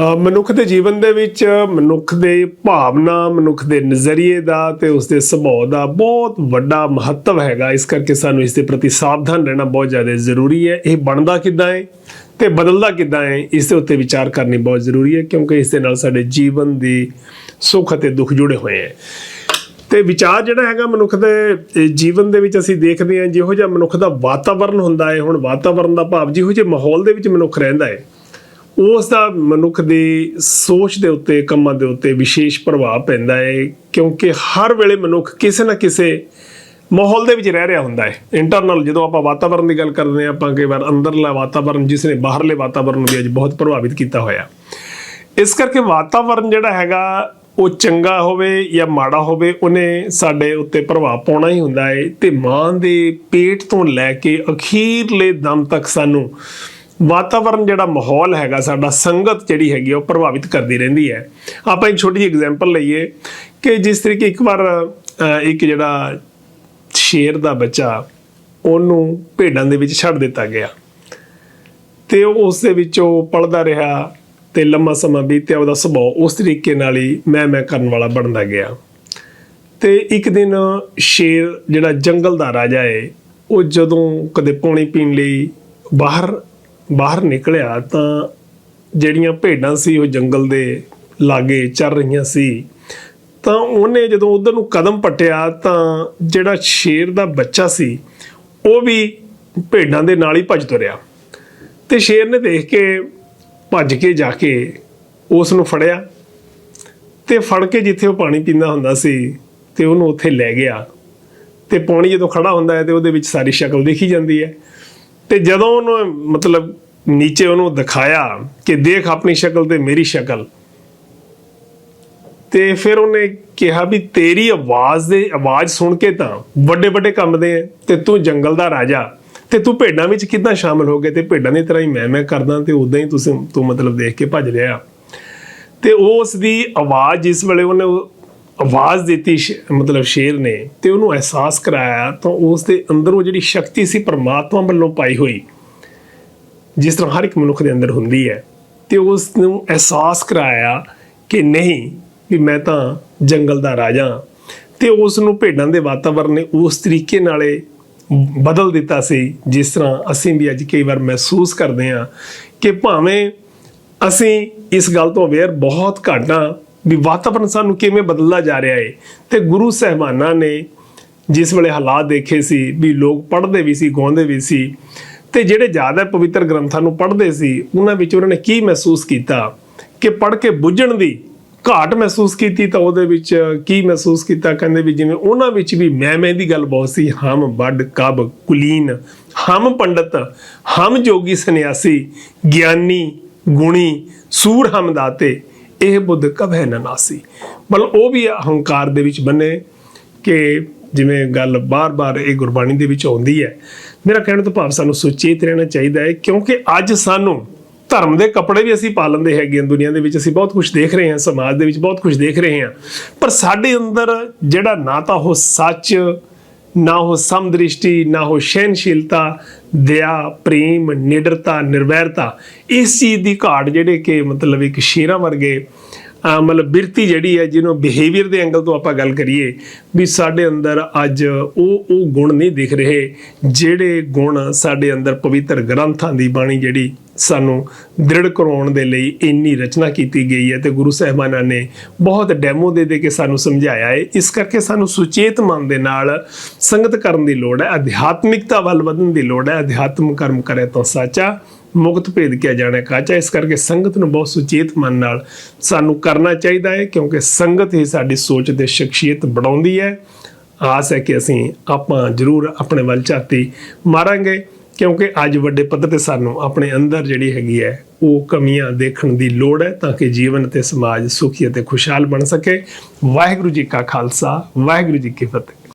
ਮਨੁੱਖ ਦੇ ਜੀਵਨ ਦੇ ਵਿੱਚ, ਮਨੁੱਖ ਦੇ ਭਾਵਨਾ, ਮਨੁੱਖ ਦੇ ਨਜ਼ਰੀਏ ਦਾ ਤੇ ਉਸ ਦੇ ਸੁਭਾਅ ਦਾ ਬਹੁਤ ਵੱਡਾ ਮਹੱਤਵ ਹੈਗਾ। ਇਸ ਕਰਕੇ ਸਾਨੂੰ ਇਸ ਦੇ ਪ੍ਰਤੀ ਸਾਵਧਾਨ ਰਹਿਣਾ ਬਹੁਤ ਜ਼ਿਆਦਾ ਜ਼ਰੂਰੀ ਹੈ। ਇਹ ਬਣਦਾ ਕਿੱਦਾਂ ਹੈ ਤੇ ਬਦਲਦਾ ਕਿੱਦਾਂ ਹੈ, ਇਸ ਦੇ ਉੱਤੇ ਵਿਚਾਰ ਕਰਨੀ ਬਹੁਤ ਜ਼ਰੂਰੀ ਹੈ ਕਿਉਂਕਿ ਇਸ ਦੇ ਨਾਲ ਸਾਡੇ ਜੀਵਨ ਦੀ ਸੁੱਖ ਅਤੇ ਦੁੱਖ ਜੁੜੇ ਹੋਏ ਹੈ। ਤੇ ਵਿਚਾਰ ਜਿਹੜਾ ਹੈਗਾ ਮਨੁੱਖ ਦੇ ਜੀਵਨ ਦੇ ਵਿੱਚ ਅਸੀਂ ਦੇਖਦੇ ਹਾਂ, ਜਿਹੋ ਜਿਹਾ ਮਨੁੱਖ ਦਾ ਵਾਤਾਵਰਣ ਹੁੰਦਾ ਹੈ, ਹੁਣ ਵਾਤਾਵਰਣ ਦਾ ਭਾਵ ਜਿਹੋ ਜਿਹੇ ਮਾਹੌਲ ਦੇ ਵਿੱਚ ਮਨੁੱਖ ਰਹਿੰਦਾ ਹੈ ਉਸ ਦਾ ਮਨੁੱਖ ਦੀ ਸੋਚ ਦੇ ਉੱਤੇ, ਕੰਮਾਂ ਦੇ ਉੱਤੇ ਵਿਸ਼ੇਸ਼ ਪ੍ਰਭਾਵ ਪੈਂਦਾ ਹੈ ਕਿਉਂਕਿ ਹਰ ਵੇਲੇ ਮਨੁੱਖ ਕਿਸੇ ਨਾ ਕਿਸੇ ਮਾਹੌਲ ਦੇ ਵਿੱਚ ਰਹਿ ਰਿਹਾ ਹੁੰਦਾ ਹੈ ਇੰਟਰਨਲ ਜਦੋਂ ਆਪਾਂ ਵਾਤਾਵਰਣ ਦੀ ਗੱਲ ਕਰਦੇ ਹਾਂ, ਆਪਾਂ ਕਈ ਵਾਰ ਅੰਦਰਲਾ ਵਾਤਾਵਰਣ ਜਿਸ ਨੇ ਬਾਹਰਲੇ ਵਾਤਾਵਰਣ ਨੂੰ ਵੀ ਅੱਜ ਬਹੁਤ ਪ੍ਰਭਾਵਿਤ ਕੀਤਾ ਹੋਇਆ। ਇਸ ਕਰਕੇ ਵਾਤਾਵਰਣ ਜਿਹੜਾ ਹੈਗਾ, ਉਹ ਚੰਗਾ ਹੋਵੇ ਜਾਂ ਮਾੜਾ ਹੋਵੇ, ਉਹਨੇ ਸਾਡੇ ਉੱਤੇ ਪ੍ਰਭਾਵ ਪਾਉਣਾ ਹੀ ਹੁੰਦਾ ਹੈ ਤੇ ਮਾਂ ਦੇ ਪੇਟ ਤੋਂ ਲੈ ਕੇ ਅਖੀਰਲੇ ਦਮ ਤੱਕ ਸਾਨੂੰ ਵਾਤਾਵਰਣ ਜਿਹੜਾ ਮਾਹੌਲ ਹੈਗਾ, ਸਾਡਾ ਸੰਗਤ ਜਿਹੜੀ ਹੈਗੀ ਉਹ ਪ੍ਰਭਾਵਿਤ ਕਰਦੀ ਰਹਿੰਦੀ ਹੈ। ਆਪਾਂ ਇੱਕ ਛੋਟੀ ਜਿਹੀ ਐਗਜ਼ਾਮਪਲ ਲਈਏ ਕਿ ਜਿਸ ਤਰੀਕੇ ਇੱਕ ਵਾਰ ਇੱਕ ਜਿਹੜਾ ਸ਼ੇਰ ਦਾ ਬੱਚਾ, ਉਹਨੂੰ ਭੇਡਾਂ ਦੇ ਵਿੱਚ ਛੱਡ ਦਿੱਤਾ ਗਿਆ। ਤੇ ਉਸ ਦੇ ਵਿੱਚ ਉਹ ਪੜਦਾ ਰਿਹਾ ਤੇ ਲੰਮਾ ਸਮਾਂ ਬੀਤਿਆ, ਉਹਦਾ ਸੁਭਾਅ ਉਸ ਤਰੀਕੇ ਨਾਲ ਹੀ ਮੈਂ ਮੈਂ ਕਰਨ ਵਾਲਾ ਬਣਦਾ ਗਿਆ। ਤੇ ਇੱਕ ਦਿਨ ਸ਼ੇਰ ਜਿਹੜਾ ਜੰਗਲ ਦਾ ਰਾਜਾ ਹੈ ਉਹ ਜਦੋਂ ਕਦੇ ਪਾਣੀ ਪੀਣ ਲਈ ਬਾਹਰ ਬਾਹਰ ਨਿਕਲਿਆ ਤਾਂ ਜਿਹੜੀਆਂ ਭੇਡਾਂ ਸੀ ਉਹ ਜੰਗਲ ਦੇ ਲਾਗੇ ਚੱਲ ਰਹੀਆਂ ਸੀ। ਤਾਂ ਉਹਨੇ ਜਦੋਂ ਉਧਰ ਨੂੰ ਕਦਮ ਪਟਿਆ ਤਾਂ ਜਿਹੜਾ ਸ਼ੇਰ ਦਾ ਬੱਚਾ ਸੀ, ਉਹ ਵੀ ਭੇਡਾਂ ਦੇ ਨਾਲ ਹੀ ਭੱਜ ਤੁਰਿਆ। ਤੇ ਸ਼ੇਰ ਨੇ ਦੇਖ ਕੇ ਭੱਜ ਕੇ ਜਾ ਕੇ ਉਸ ਨੂੰ ਫੜਿਆ ਤੇ ਫੜ ਕੇ ਜਿੱਥੇ ਉਹ ਪਾਣੀ ਪੀਂਦਾ ਹੁੰਦਾ ਸੀ ਤੇ ਉਹਨੂੰ ਉੱਥੇ ਲੈ ਗਿਆ। ਤੇ ਪਾਣੀ ਜਦੋਂ ਖੜਾ ਹੁੰਦਾ ਹੈ ਤੇ ਉਹਦੇ ਵਿੱਚ ਸਾਰੀ ਸ਼ਕਲ ਦੇਖੀ ਜਾਂਦੀ ਹੈ। ਤੇ ਜਦੋਂ ਉਹਨੂੰ ਮਤਲਬ ਨੀਚੇ ਉਹਨੂੰ ਦਿਖਾਇਆ ਕਿ ਦੇਖ ਆਪਣੀ ਸ਼ਕਲ ਤੇ ਮੇਰੀ ਸ਼ਕਲ, ਤੇ ਫਿਰ ਉਹਨੇ ਕਿਹਾ ਵੀ ਤੇਰੀ ਆਵਾਜ਼ ਦੇ, ਆਵਾਜ਼ ਸੁਣ ਕੇ ਤਾਂ ਵੱਡੇ ਵੱਡੇ ਕੰਮ ਦੇ ਤੇ ਤੂੰ ਜੰਗਲ ਦਾ ਰਾਜਾ, ਤੇ ਤੂੰ ਭੇਡਾਂ ਵਿੱਚ ਕਿੱਦਾਂ ਸ਼ਾਮਲ ਹੋ ਗਿਆ ਤੇ ਭੇਡਾਂ ਦੀ ਤਰ੍ਹਾਂ ਹੀ ਮੈਂ ਮੈਂ ਕਰਦਾ ਤੇ ਉਦਾਂ ਹੀ ਤੁਸੀਂ, ਤੂੰ ਮਤਲਬ ਦੇਖ ਕੇ ਭੱਜ ਲਿਆ। ਤੇ ਉਸ ਦੀ ਆਵਾਜ਼ ਜਿਸ ਵੇਲੇ ਉਹਨੇ ਆਵਾਜ਼ ਦਿੱਤੀ ਸ਼- ਮਤਲਬ ਸ਼ੇਰ ਨੇ ਤੇ ਉਹਨੂੰ ਅਹਿਸਾਸ ਕਰਾਇਆ ਤਾਂ ਉਸ ਦੇ ਅੰਦਰ ਉਹ ਜਿਹੜੀ ਸ਼ਕਤੀ ਸੀ ਪਰਮਾਤਮਾ ਵੱਲੋਂ ਪਾਈ ਹੋਈ, ਜਿਸ ਤਰ੍ਹਾਂ ਹਰ ਇੱਕ ਮਨੁੱਖ ਦੇ ਅੰਦਰ ਹੁੰਦੀ ਹੈ, ਤੇ ਉਸ ਨੂੰ ਅਹਿਸਾਸ ਕਰਾਇਆ ਕਿ ਨਹੀਂ, ਵੀ ਮੈਂ ਤਾਂ ਜੰਗਲ ਦਾ ਰਾਜਾ ਹਾਂ। ਤੇ ਉਸ ਨੂੰ ਭੇਡਾਂ ਦੇ ਵਾਤਾਵਰਣ ਨੇ ਉਸ ਤਰੀਕੇ ਨਾਲੇ ਬਦਲ ਦਿੱਤਾ ਸੀ, ਜਿਸ ਤਰ੍ਹਾਂ ਅਸੀਂ ਵੀ ਅੱਜ ਕਈ ਵਾਰ ਮਹਿਸੂਸ ਕਰਦੇ ਹਾਂ ਕਿ ਭਾਵੇਂ ਅਸੀਂ ਇਸ ਗੱਲ ਤੋਂ ਅਵੇਅਰ ਬਹੁਤ ਘੱਟ ਹਾਂ ਵੀ ਵਾਤਾਵਰਣ ਸਾਨੂੰ ਕਿਵੇਂ ਬਦਲਦਾ ਜਾ ਰਿਹਾ ਹੈ ਤੇ ਗੁਰੂ ਸਹਿਬਾਨਾਂ ਨੇ ਜਿਸ ਵੇਲੇ ਹਾਲਾਤ ਦੇਖੇ ਸੀ ਵੀ ਲੋਕ ਪੜ੍ਹਦੇ ਵੀ ਸੀ, ਗਾਉਂਦੇ ਵੀ ਸੀ, ਤੇ ਜਿਹੜੇ ਜ਼ਿਆਦਾ ਪਵਿੱਤਰ ਗ੍ਰੰਥਾਂ ਨੂੰ ਪੜ੍ਹਦੇ ਸੀ, ਉਹਨਾਂ ਵਿੱਚ ਉਹਨਾਂ ਨੇ ਕੀ ਮਹਿਸੂਸ ਕੀਤਾ? ਕਿ ਪੜ੍ਹ ਕੇ ਬੁੱਝਣ ਦੀ ਘਾਟ ਮਹਿਸੂਸ ਕੀਤੀ ਤਾਂ ਉਹਦੇ ਵਿੱਚ ਕੀ ਮਹਿਸੂਸ ਕੀਤਾ? ਕਹਿੰਦੇ ਵੀ ਜਿਵੇਂ ਉਹਨਾਂ ਵਿੱਚ ਵੀ ਮੈਂ ਮੈਂ ਦੀ ਗੱਲ ਬਹੁਤ ਸੀ, ਹਮ ਵੱਡ ਕਬ ਕੁਲੀਨ, ਹਮ ਪੰਡਤ, ਹਮ ਜੋਗੀ ਸੰਨਿਆਸੀ, ਗਿਆਨੀ, ਗੁਣੀ, ਸੂਰ ਹਮ ਦਾਤੇ। ਇਹ ਬੁੱਧ ਕਭੈ ਨ ਮਤਲਬ ਉਹ ਵੀ ਹੰਕਾਰ ਦੇ ਵਿੱਚ ਬੰਨੇ ਕਿ ਜਿਵੇਂ ਗੱਲ ਬਾਰ-ਬਾਰ ਇਹ ਗੁਰਬਾਣੀ ਦੇ ਵਿੱਚ ਆਉਂਦੀ ਹੈ। ਮੇਰਾ ਕਹਿਣ ਤੋਂ ਭਾਵ ਸਾਨੂੰ ਸੁਚੇਤ ਰਹਿਣਾ ਚਾਹੀਦਾ ਹੈ ਕਿਉਂਕਿ ਅੱਜ ਸਾਨੂੰ ਧਰਮ ਦੇ ਕੱਪੜੇ ਵੀ ਅਸੀਂ ਪਾ ਲੈਂਦੇ ਹੈਗੇ ਹਾਂ। ਦੁਨੀਆ ਦੇ ਵਿੱਚ ਅਸੀਂ ਬਹੁਤ ਕੁਝ ਦੇਖ ਰਹੇ ਹਾਂ, ਸਮਾਜ ਦੇ ਵਿੱਚ ਬਹੁਤ ਕੁਝ ਦੇਖ ਰਹੇ ਹਾਂ। ਪਰ ਸਾਡੇ ਅੰਦਰ ਜਿਹੜਾ ਨਾ ਤਾਂ ਉਹ ਸੱਚ ਨਾ ਉਹ ਸਮਦ੍ਰਿਸ਼ਟੀ, ਨਾ ਉਹ ਸਹਿਨਸ਼ੀਲਤਾ ਦਇਆ, ਪ੍ਰੇਮ, ਨਿਡਰਤਾ, ਨਿਰਵੈਰਤਾ। ਇਸ ਚੀਜ਼ ਦੀ ਘਾਟ ਜਿਹੜੇ ਕਿ ਮਤਲਬ ਇੱਕ ਸ਼ੇਰਾਂ ਵਰਗੇ ਮਤਲਬ ਬਿਰਤੀ ਜਿਹੜੀ ਹੈ, ਜਿਹਨੂੰ ਬਿਹੇਵੀਅਰ ਦੇ ਐਂਗਲ ਤੋਂ ਆਪਾਂ ਗੱਲ ਕਰੀਏ, ਵੀ ਸਾਡੇ ਅੰਦਰ ਅੱਜ ਉਹ ਉਹ ਗੁਣ ਨਹੀਂ ਦਿਖ ਰਹੇ, ਜਿਹੜੇ ਗੁਣ ਸਾਡੇ ਅੰਦਰ ਪਵਿੱਤਰ ਗ੍ਰੰਥਾਂ ਦੀ ਬਾਣੀ ਜਿਹੜੀ ਸਾਨੂੰ ਦ੍ਰਿੜ ਕਰਾਉਣ ਦੇ ਲਈ ਇੰਨੀ ਰਚਨਾ ਕੀਤੀ ਗਈ ਹੈ ਤੇ ਗੁਰੂ ਸਾਹਿਬਾਨਾਂ ਨੇ ਬਹੁਤ ਡੈਮੋ ਦੇ ਦੇ ਕੇ ਸਾਨੂੰ ਸਮਝਾਇਆ ਹੈ। ਇਸ ਕਰਕੇ ਸਾਨੂੰ ਸੁਚੇਤ ਮਨ ਦੇ ਨਾਲ ਸੰਗਤ ਕਰਨ ਦੀ ਲੋੜ ਹੈ, ਅਧਿਆਤਮਿਕਤਾ ਵੱਲ ਵਧਣ ਦੀ ਲੋੜ ਹੈ, ਅਧਿਆਤਮ ਕਰਮ ਕਰੇ ਤਾਂ ਸਾਚਾ, ਮੁਕਤ ਭੇਦ ਕਿਆ ਜਾਣਾ ਕਾਚਾ। ਇਸ ਕਰਕੇ ਸੰਗਤ ਨੂੰ ਬਹੁਤ ਸੁਚੇਤ ਮਨ ਨਾਲ ਸਾਨੂੰ ਕਰਨਾ ਚਾਹੀਦਾ ਹੈ, ਕਿਉਂਕਿ ਸੰਗਤ ਹੀ ਸਾਡੀ ਸੋਚ ਤੇ ਸ਼ਖਸੀਅਤ ਬਣਾਉਂਦੀ ਹੈ। ਆਸ ਹੈ ਕਿ ਅਸੀਂ ਆਪਾਂ ਜ਼ਰੂਰ ਆਪਣੇ ਵੱਲ ਝਾਤੀ ਮਾਰਾਂਗੇ। ਕਿਉਂਕਿ ਅੱਜ ਵੱਡੇ ਪੱਧਰ ਤੇ ਸਾਨੂੰ ਆਪਣੇ ਅੰਦਰ ਜਿਹੜੀ ਹੈਗੀ ਹੈ, ਉਹ ਕਮੀਆਂ ਦੇਖਣ ਦੀ ਲੋੜ ਹੈ ਤਾਂ ਕਿ ਜੀਵਨ ਤੇ ਸਮਾਜ ਸੁਖੀ ਅਤੇ ਖੁਸ਼ਹਾਲ ਬਣ ਸਕੇ। ਵਾਹਿਗੁਰੂ ਜੀ ਕਾ ਖਾਲਸਾ, ਵਾਹਿਗੁਰੂ ਜੀ ਕੀ ਫਤਿਹ।